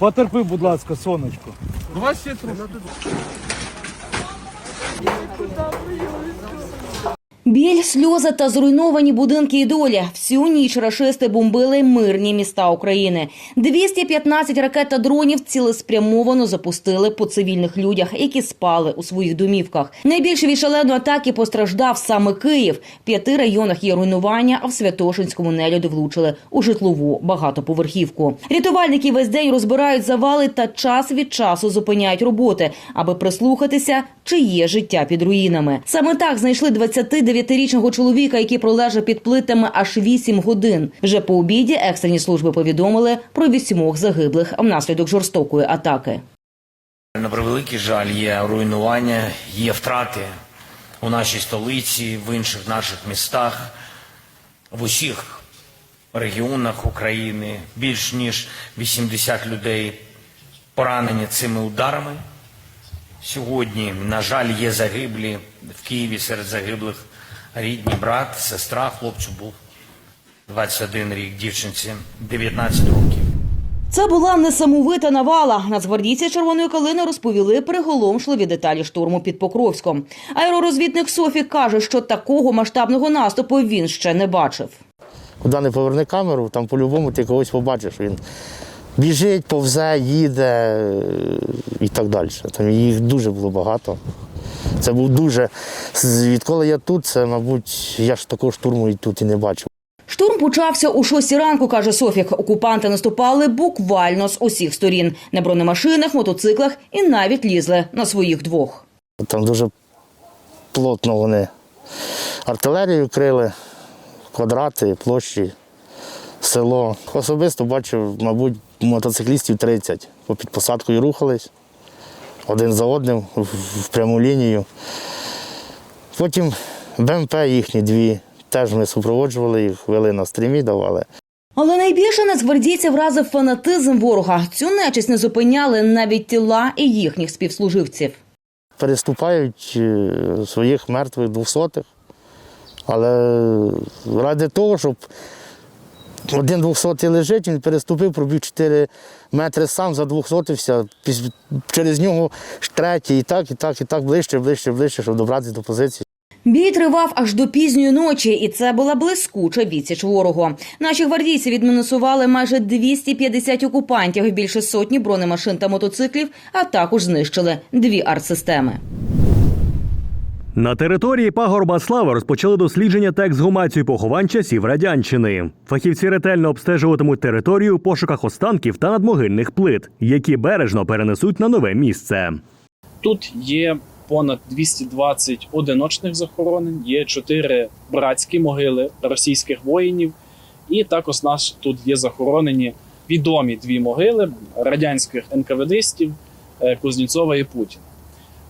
Потерпи, будь ласка, сонечко. Давай ще трохи. Біль, сльози та зруйновані будинки і доля. Всю ніч рашисти бомбили мирні міста України. 215 ракет та дронів цілеспрямовано запустили по цивільних людях, які спали у своїх домівках. Найбільше від шаленої атаки постраждав саме Київ. В п'яти районах є руйнування, а в Святошинському нелюди влучили у житлову багатоповерхівку. Рятувальники весь день розбирають завали та час від часу зупиняють роботи, аби прислухатися, чи є життя під руїнами. Саме так знайшли 29-річного чоловіка, який пролежав під плитами аж 8 годин. Вже по обіді екстрені служби повідомили про вісьмох загиблих внаслідок жорстокої атаки. На превеликий жаль, є руйнування, є втрати у нашій столиці, в інших наших містах, в усіх регіонах України. Більш ніж 80 людей поранені цими ударами. Сьогодні, на жаль, є загиблі в Києві серед загиблих рідні брат, сестра, хлопцю був 21 рік, дівчинці 19 років. Це була несамовита навала. Нацгвардійці Червоної калини розповіли приголомшливі деталі штурму під Покровськом. Аеророзвідник Софік каже, що такого масштабного наступу він ще не бачив. Куди не поверни камеру, там по-любому ти когось побачиш. Він біжить, повзе, їде е, і так далі. Там їх дуже було багато. Це був дуже. Відколи я тут, це, мабуть, я ж такого штурму і тут і не бачив. Штурм почався у шостій ранку, каже Софік. Окупанти наступали буквально з усіх сторін на бронемашинах, мотоциклах і навіть лізли на своїх двох. Там дуже плотно вони артилерію крили, квадрати, площі, село. Особисто бачив, мабуть, мотоциклістів 30. По під посадкою рухались один за одним в- пряму лінію. Потім БМП їхні дві. Теж ми супроводжували їх, вели на стрімі, давали. Але найбільше нацгвардійців вразив фанатизм ворога. Цю нечисть не зупиняли навіть тіла і їхніх співслуживців. переступають е, своїх мертвих двохсотих. Але ради того, щоб один двохсотий лежить, він переступив, пробіг 4 метри сам, за двохсотився, піс- через нього ж третій, і так, і так, і так, ближче, ближче, ближче, щоб добратися до позиції. Бій тривав аж до пізньої ночі, і це була блискуча відсіч ворогу. Наші гвардійці відмінусували майже 250 окупантів, більше сотні бронемашин та мотоциклів, а також знищили дві артсистеми. На території пагорба слави розпочали дослідження та ексгумацію поховань часів радянщини. Фахівці ретельно обстежуватимуть територію в пошуках останків та надмогильних плит, які бережно перенесуть на нове місце. Тут є понад 220 одиночних захоронень, є 4 братські могили російських воїнів, і також наш тут є захоронені відомі дві могили радянських НКВДистів е, Кузнєцова і Путіна.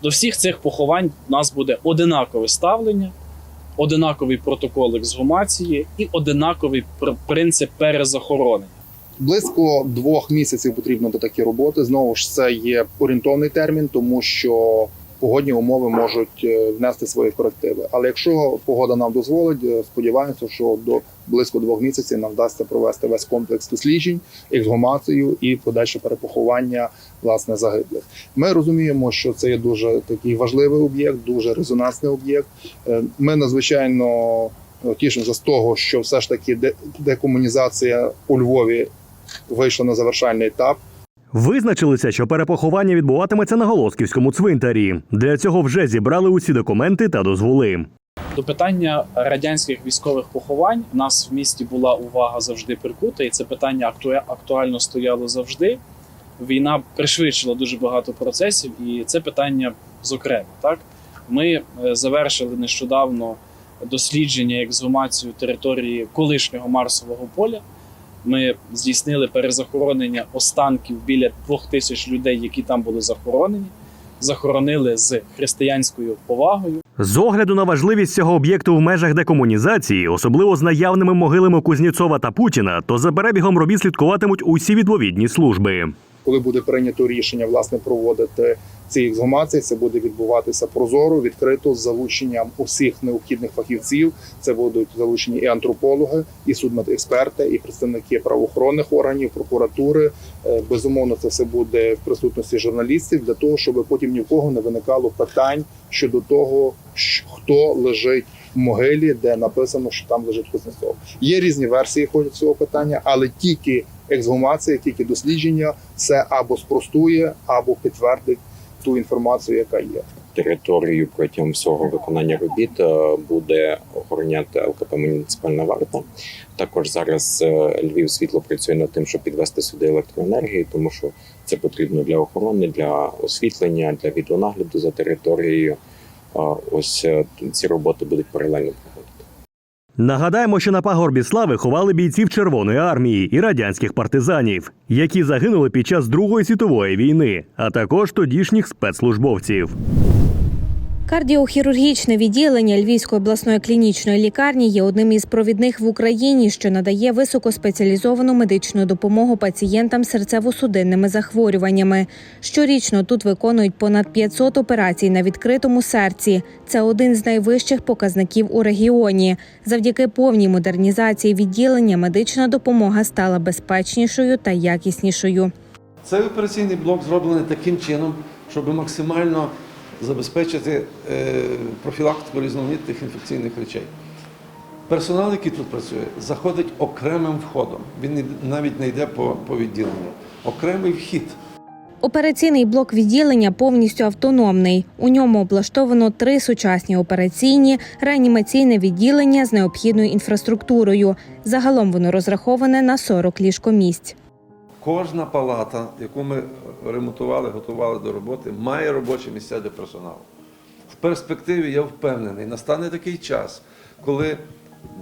До всіх цих поховань у нас буде одинакове ставлення, одинаковий протокол ексгумації і одинаковий пр- принцип перезахоронення. Близько двох місяців потрібно до такі роботи. Знову ж це є орієнтовний термін, тому що погодні умови можуть е, внести свої корективи. Але якщо погода нам дозволить, е, сподіваємося, що до близько двох місяців нам вдасться провести весь комплекс досліджень, ексгумацію і подальше перепоховання власне загиблих. Ми розуміємо, що це є дуже такий важливий об'єкт, дуже резонансний об'єкт. Е, Ми надзвичайно е, тішимося з того, що все ж таки де- декомунізація у Львові вийшла на завершальний етап. Визначилися, що перепоховання відбуватиметься на Голосківському цвинтарі. Для цього вже зібрали усі документи та дозволи. До питання радянських військових поховань у нас в місті була увага завжди прикута, і це питання актуа- актуально стояло завжди. Війна пришвидшила дуже багато процесів, і це питання зокрема. Так ми е, завершили нещодавно дослідження ексгумацію території колишнього Марсового поля. Ми здійснили перезахоронення останків біля двох тисяч людей, які там були захоронені. Захоронили з християнською повагою. З огляду на важливість цього об'єкту в межах декомунізації, особливо з наявними могилами Кузнєцова та Путіна, то за перебігом робіт слідкуватимуть усі відповідні служби. коли буде прийнято рішення власне проводити цій ексгумації це буде відбуватися прозоро, відкрито з залученням усіх необхідних фахівців. Це будуть залучені і антропологи, і судмедексперти, і представники правоохоронних органів, прокуратури. Е, Безумовно, це все буде в присутності журналістів для того, щоб потім ні в кого не виникало питань щодо того, хто лежить в могилі, де написано, що там лежить Кузнецов. Є різні версії ходять цього питання, але тільки ексгумація, тільки дослідження це або спростує, або підтвердить ту інформацію, яка є. територію протягом всього виконання робіт е, буде охороняти ЛКП муніципальна варта. Також зараз е, Львів світло працює над тим, щоб підвести сюди електроенергію, тому що це потрібно для охорони, для освітлення, для відеонагляду за територією. Ось е, ці роботи будуть паралельно. Нагадаємо, що на пагорбі слави ховали бійців Червоної армії і радянських партизанів, які загинули під час Другої світової війни, а також тодішніх спецслужбовців. Кардіохірургічне відділення Львівської обласної клінічної лікарні є одним із провідних в Україні, що надає високоспеціалізовану медичну допомогу пацієнтам з серцево-судинними захворюваннями. Щорічно тут виконують понад 500 операцій на відкритому серці. Це один з найвищих показників у регіоні. Завдяки повній модернізації відділення медична допомога стала безпечнішою та якіснішою. Цей операційний блок зроблений таким чином, щоб максимально забезпечити е, профілактику різноманітних інфекційних речей. Персонал, який тут працює, заходить окремим входом. Він навіть не йде по, по відділенню. Окремий вхід. Операційний блок відділення повністю автономний. У ньому облаштовано три сучасні операційні, реанімаційне відділення з необхідною інфраструктурою. Загалом воно розраховане на 40 ліжкомісць. Кожна палата, яку ми ремонтували, готували до роботи, має робочі місця для персоналу. В перспективі я впевнений, настане такий час, коли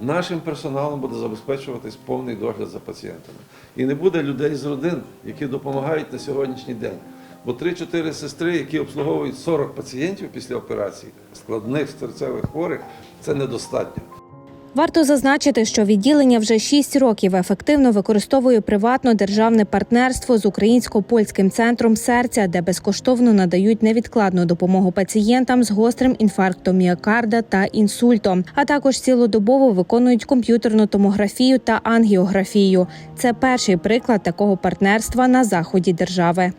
нашим персоналом буде забезпечуватись повний догляд за пацієнтами. І не буде людей з родин, які допомагають на сьогоднішній день. Бо 3-4 сестри, які обслуговують 40 пацієнтів після операції, складних серцевих хворих, це недостатньо. Варто зазначити, що відділення вже 6 років ефективно використовує приватно-державне партнерство з українсько-польським центром серця, де безкоштовно надають невідкладну допомогу пацієнтам з гострим інфарктом міокарда та інсультом, а також цілодобово виконують комп'ютерну томографію та ангіографію. Це перший приклад такого партнерства на заході держави.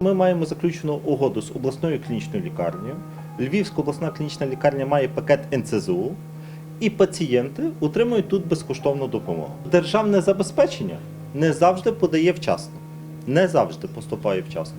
Ми маємо заключену угоду з обласною клінічною лікарнею. Львівська обласна клінічна лікарня має пакет НЦЗУ, і пацієнти отримують тут безкоштовну допомогу. Державне забезпечення не завжди подає вчасно, не завжди поступає вчасно.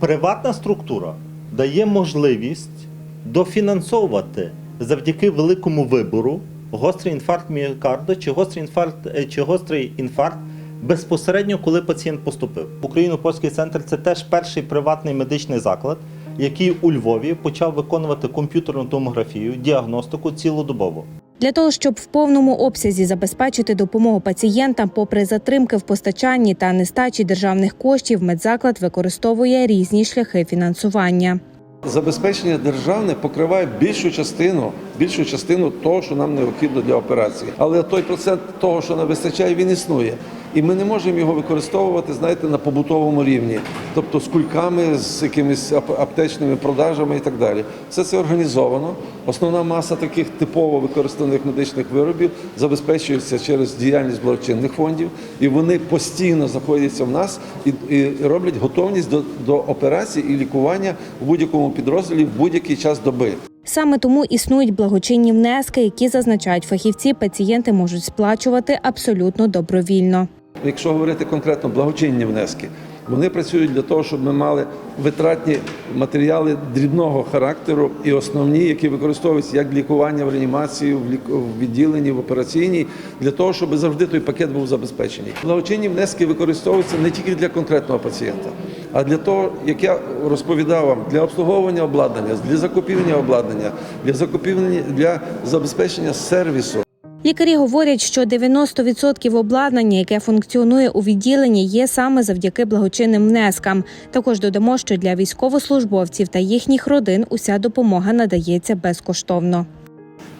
Приватна структура дає можливість дофінансовувати завдяки великому вибору гострий інфаркт міокарду чи гострий інфаркт, е, чи гострий інфаркт безпосередньо, коли пацієнт поступив. Україно-польський центр це теж перший приватний медичний заклад, який у Львові почав виконувати комп'ютерну томографію, діагностику цілодобово. Для того щоб в повному обсязі забезпечити допомогу пацієнтам, попри затримки в постачанні та нестачі державних коштів, медзаклад використовує різні шляхи фінансування. Забезпечення державне покриває більшу частину, більшу частину того, що нам необхідно для операції. Але той процент того, що нам вистачає, він існує. І ми не можемо його використовувати, знаєте, на побутовому рівні, тобто з кульками, з якимись ап- аптечними продажами і так далі. Все це організовано. Основна маса таких типово використаних медичних виробів забезпечується через діяльність благочинних фондів, і вони постійно знаходяться в нас і, і роблять готовність до, до операцій і лікування в будь-якому підрозділі в будь-який час доби. Саме тому існують благочинні внески, які зазначають фахівці, пацієнти можуть сплачувати абсолютно добровільно. Якщо говорити конкретно благочинні внески, вони працюють для того, щоб ми мали витратні матеріали дрібного характеру і основні, які використовуються як лікування в реанімації, в відділенні, в операційній, для того, щоб завжди той пакет був забезпечений. Благочинні внески використовуються не тільки для конкретного пацієнта, а для того, як я розповідав вам, для обслуговування обладнання, для закупівлення обладнання, для закупівлення для забезпечення сервісу. Лікарі говорять, що 90% обладнання, яке функціонує у відділенні, є саме завдяки благочинним внескам. Також додамо, що для військовослужбовців та їхніх родин уся допомога надається безкоштовно.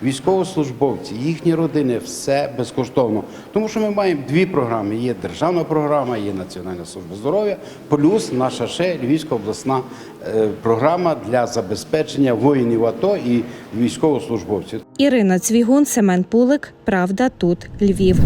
Військовослужбовці, їхні родини все безкоштовно. Тому що ми маємо дві програми: є державна програма, є Національна служба здоров'я, плюс наша ще Львівська обласна е, програма для забезпечення воїнів АТО і військовослужбовців. Ірина Цвігун, Семен Пулик. Правда, тут Львів.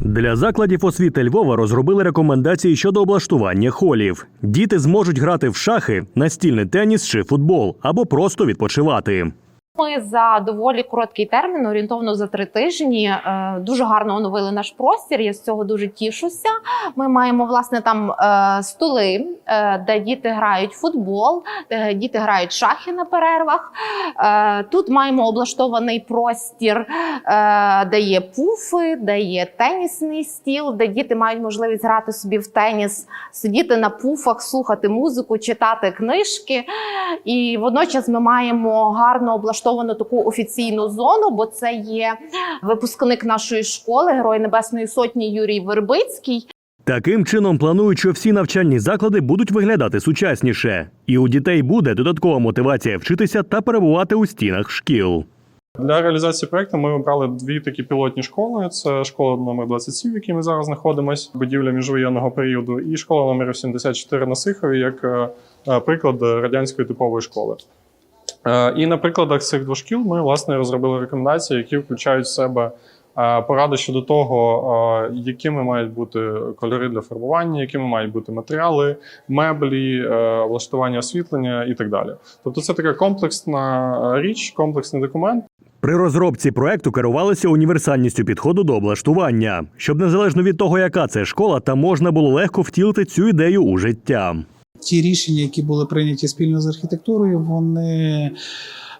Для закладів освіти Львова розробили рекомендації щодо облаштування холів. Діти зможуть грати в шахи, настільний теніс чи футбол або просто відпочивати. Ми за доволі короткий термін, орієнтовно за три тижні, е, дуже гарно оновили наш простір. Я з цього дуже тішуся. Ми маємо власне там е, столи, е, де діти грають футбол, де діти грають шахи на перервах. Тут маємо облаштований простір, де є пуфи, де є тенісний стіл, де діти мають можливість грати собі в теніс, сидіти на пуфах, слухати музику, читати книжки. І водночас ми маємо гарно облаштовану таку офіційну зону, бо це є випускник нашої школи, Герой Небесної Сотні Юрій Вербицький. Таким чином планують, що всі навчальні заклади будуть виглядати сучасніше, і у дітей буде додаткова мотивація вчитися та перебувати у стінах шкіл. Для реалізації проекту ми обрали дві такі пілотні школи: це школа номер 27, в якій ми зараз знаходимося, будівля міжвоєнного періоду, і школа номер 74 на Сихові, як е, приклад радянської типової школи. Е, І на прикладах цих двох шкіл ми власне розробили рекомендації, які включають в себе е, поради щодо того, е, якими мають бути кольори для фарбування, якими мають бути матеріали, меблі, влаштування освітлення і так далі. Тобто, це така комплексна річ, комплексний документ. При розробці проекту керувалися універсальністю підходу до облаштування, щоб незалежно від того, яка це школа, та можна було легко втілити цю ідею у життя. Ті рішення, які були прийняті спільно з архітектурою, вони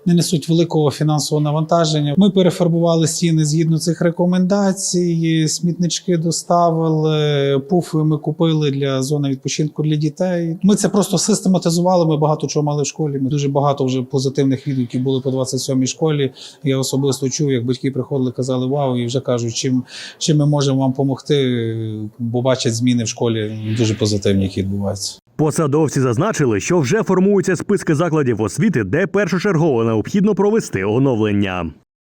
не несуть великого фінансового навантаження. Ми перефарбували стіни згідно цих рекомендацій, смітнички доставили, пуфи ми купили для зони відпочинку для дітей. Ми це просто систематизували. Ми багато чого мали в школі. Ми дуже багато вже позитивних відгуків були по 27-й школі. Я особисто чув, як батьки приходили, казали вау, і вже кажуть, чим, чим ми можемо вам допомогти, бо бачать зміни в школі дуже позитивні, які відбуваються. Посадовці зазначили, що вже формуються списки закладів освіти, де першочергово необхідно провести оновлення.